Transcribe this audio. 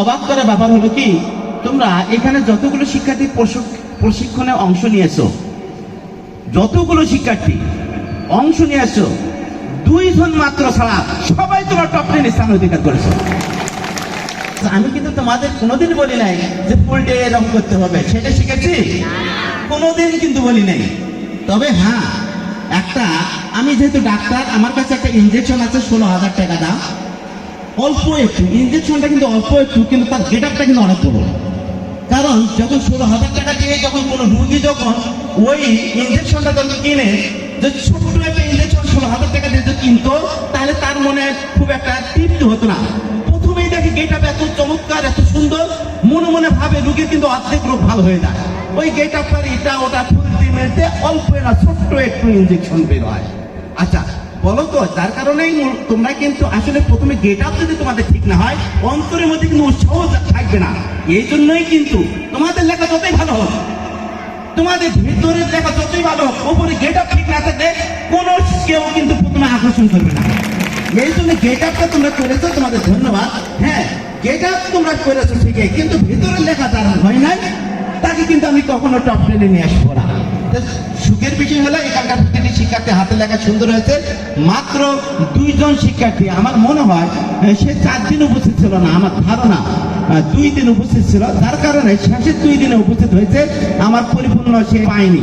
অবাক করা ব্যাপার হলো কি, তোমরা এখানে যতগুলো শিক্ষার্থী প্রশিক্ষণে অংশ নিয়েছো, যতগুলো শিক্ষার্থী অংশ নিয়েছো, দুইজন মাত্র ছাড়া সবাই তোমার টপ টেন স্থান অধিকার করেছ। আমি কিন্তু তোমাদের কোনোদিন বলি নাই যে ফুল ডে এরকম করতে হবে, সেটা শিখেছি? কোনোদিন কিন্তু বলি নাই। তবে হ্যাঁ একটা, আমি যেহেতু ডাক্তার, আমার কাছে একটা ইঞ্জেকশন আছে ষোলো হাজার টাকা দাম। অল্প একটু ইঞ্জেকশনটা কিন্তু অল্প একটু, কিন্তু তার গেট আপটা কিন্তু অনেক বড়। কারণ যখন ষোলো হাজার টাকা দিয়ে যখন কোনো রুগী যখন ওই ইঞ্জেকশনটা যখন কিনে, যে ছোট্ট একটা ইঞ্জেকশন ষোলো হাজার টাকা দিয়ে যদি কিনতো, তাহলে তার মনে খুব একটা তৃপ্তি হতো না। প্রথমেই দেখে গেট আপ এত চমৎকার, এত সুন্দর, মনে মনে ভাবে রুগীর কিন্তু অর্ধেক রোগ ভালো হয়ে যায়। ওই গেট আপটার এটা ওটা খুলতে মেলতে অল্প না ছোট্ট একটু ইঞ্জেকশন বের হয়। আচ্ছা বলো তো যার কারণেই তোমরা কিন্তু আসলে প্রথমে গেট আপ যদি তোমাদের ঠিক না হয়, অন্তরের মধ্যে কিন্তু উৎসাহ থাকবে না। এই জন্যই কিন্তু তোমাদের লেখা যতই ভালো হোক, তোমাদের ভিতরের লেখা যতই ভালো হোক, ওপরে গেট আপ ঠিক না থাকলে কোনো কেউ কিন্তু প্রথমে আকর্ষণ করবে না। এই জন্য গেট আপটা তোমরা করেছ, তোমাদের ধন্যবাদ। হ্যাঁ গেট আপ তোমরা করেছ ঠিকই, কিন্তু ভিতরের লেখা তার হয় নাই, তাকে কিন্তু আমি কখনো টপ টেনে নিয়ে আসব না। সুখের বিষয় হলো এখানকার প্রতিটি শিক্ষার্থী হাতে লেখা সুন্দর হয়েছে। মাত্র দুইজন শিক্ষার্থী, আমার মনে হয় সে চার দিন উপস্থিত ছিল না, আমার ধারণা দুই দিন উপস্থিত ছিল। যার কারণে শেষের দুই দিনে উপস্থিত হয়েছে, আমার পরিপূর্ণ সে পায়নি।